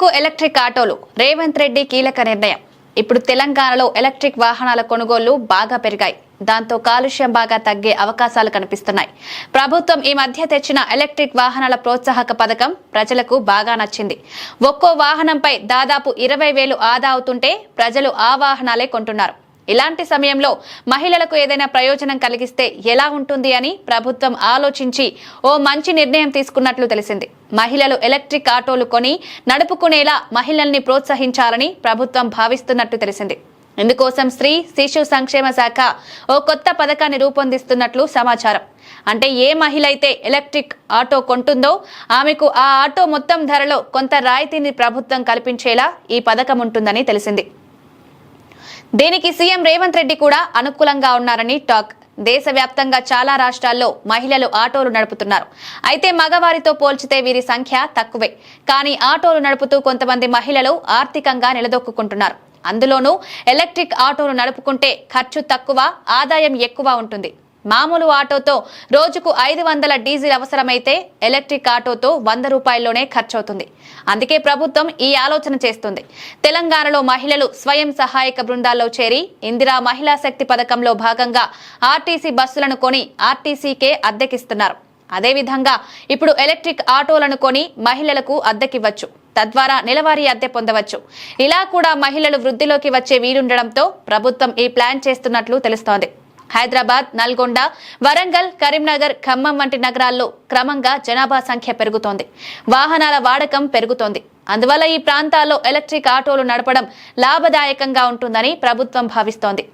మహిళలకు ఎలక్ట్రిక్ ఆటోలు. రేవంత్ రెడ్డి కీలక నిర్ణయం. ఇప్పుడు తెలంగాణలో ఎలక్ట్రిక్ వాహనాల కొనుగోళ్ళు బాగా పెరిగాయి. దాంతో కాలుష్యం బాగా తగ్గే అవకాశాలు కనిపిస్తున్నాయి. ప్రభుత్వం ఈ మధ్య తెచ్చిన ఎలక్ట్రిక్ వాహనాల ప్రోత్సాహక పథకం ప్రజలకు బాగా నచ్చింది. ఒక్కో వాహనంపై దాదాపు ఇరవై వేలు ఆదా అవుతుంటే ప్రజలు ఆ వాహనాలే కొంటున్నారు. ఇలాంటి సమయంలో మహిళలకు ఏదైనా ప్రయోజనం కలిగిస్తే ఎలా ఉంటుంది అని ప్రభుత్వం ఆలోచించి ఓ మంచి నిర్ణయం తీసుకున్నట్లు తెలిసింది. మహిళలు ఎలక్ట్రిక్ ఆటోలు కొని నడుపుకునేలా మహిళల్ని ప్రోత్సహించాలని ప్రభుత్వం భావిస్తున్నట్టు తెలిసింది. ఇందుకోసం స్త్రీ శిశు సంక్షేమ శాఖ ఓ కొత్త పథకాన్ని రూపొందిస్తున్నట్లు సమాచారం. అంటే ఏ మహిళ అయితే ఎలక్ట్రిక్ ఆటో కొంటుందో ఆమెకు ఆ ఆటో మొత్తం ధరలో కొంత రాయితీని ప్రభుత్వం కల్పించేలా ఈ పథకం ఉంటుందని తెలిసింది. దీనికి సీఎం రేవంత్ రెడ్డి కూడా అనుకూలంగా ఉన్నారని టాక్. దేశవ్యాప్తంగా చాలా రాష్ట్రాల్లో మహిళలు ఆటోలు నడుపుతున్నారు. అయితే మగవారితో పోల్చితే వీరి సంఖ్య తక్కువే. కానీ ఆటోలు నడుపుతూ కొంతమంది మహిళలు ఆర్థికంగా నిలదొక్కుంటున్నారు అందులోనూ ఎలక్ట్రిక్ ఆటోలు నడుపుకుంటే ఖర్చు తక్కువ ఆదాయం ఎక్కువ ఉంటుంది. మామూలు ఆటోతో రోజుకు ఐదు వందల డీజిల్ అవసరమైతే ఎలక్ట్రిక్ ఆటోతో వంద రూపాయల్లోనే ఖర్చవుతుంది. అందుకే ప్రభుత్వం ఈ ఆలోచన చేస్తుంది. తెలంగాణలో మహిళలు స్వయం సహాయక బృందాల్లో చేరి ఇందిరా మహిళా శక్తి పథకంలో భాగంగా ఆర్టీసీ బస్సులను కొని ఆర్టీసీకే అద్దెకిస్తున్నారు. అదేవిధంగా ఇప్పుడు ఎలక్ట్రిక్ ఆటోలను కొని మహిళలకు అద్దెకివ్వచ్చు. తద్వారా నెలవారీ అద్దె పొందవచ్చు. ఇలా కూడా మహిళలు వృద్ధిలోకి వచ్చే వీలుండడంతో ప్రభుత్వం ఈ ప్లాన్ చేస్తున్నట్లు తెలుస్తోంది. హైదరాబాద్ నల్గొండ వరంగల్ కరీంనగర్ ఖమ్మం వంటి నగరాల్లో క్రమంగా జనాభా సంఖ్య పెరుగుతోంది. వాహనాల వాడకం పెరుగుతోంది. అందువల్ల ఈ ప్రాంతాల్లో ఎలక్ట్రిక్ ఆటోలు నడపడం లాభదాయకంగా ఉంటుందని ప్రభుత్వం భావిస్తోంది.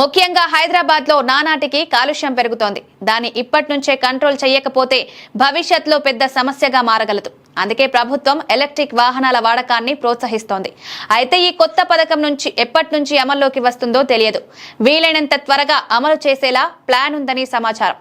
ముఖ్యంగా హైదరాబాద్లో నానాటికి కాలుష్యం పెరుగుతోంది. దాన్ని ఇప్పటి నుంచే కంట్రోల్ చేయకపోతే భవిష్యత్తులో పెద్ద సమస్యగా మారగలదు. అందుకే ప్రభుత్వం ఎలక్ట్రిక్ వాహనాల వాడకాన్ని ప్రోత్సహిస్తోంది. అయితే ఈ కొత్త పథకం నుంచి ఎప్పటి నుంచి అమల్లోకి వస్తుందో తెలియదు. వీలైనంత త్వరగా అమలు చేసేలా ప్లాన్ ఉందని సమాచారం.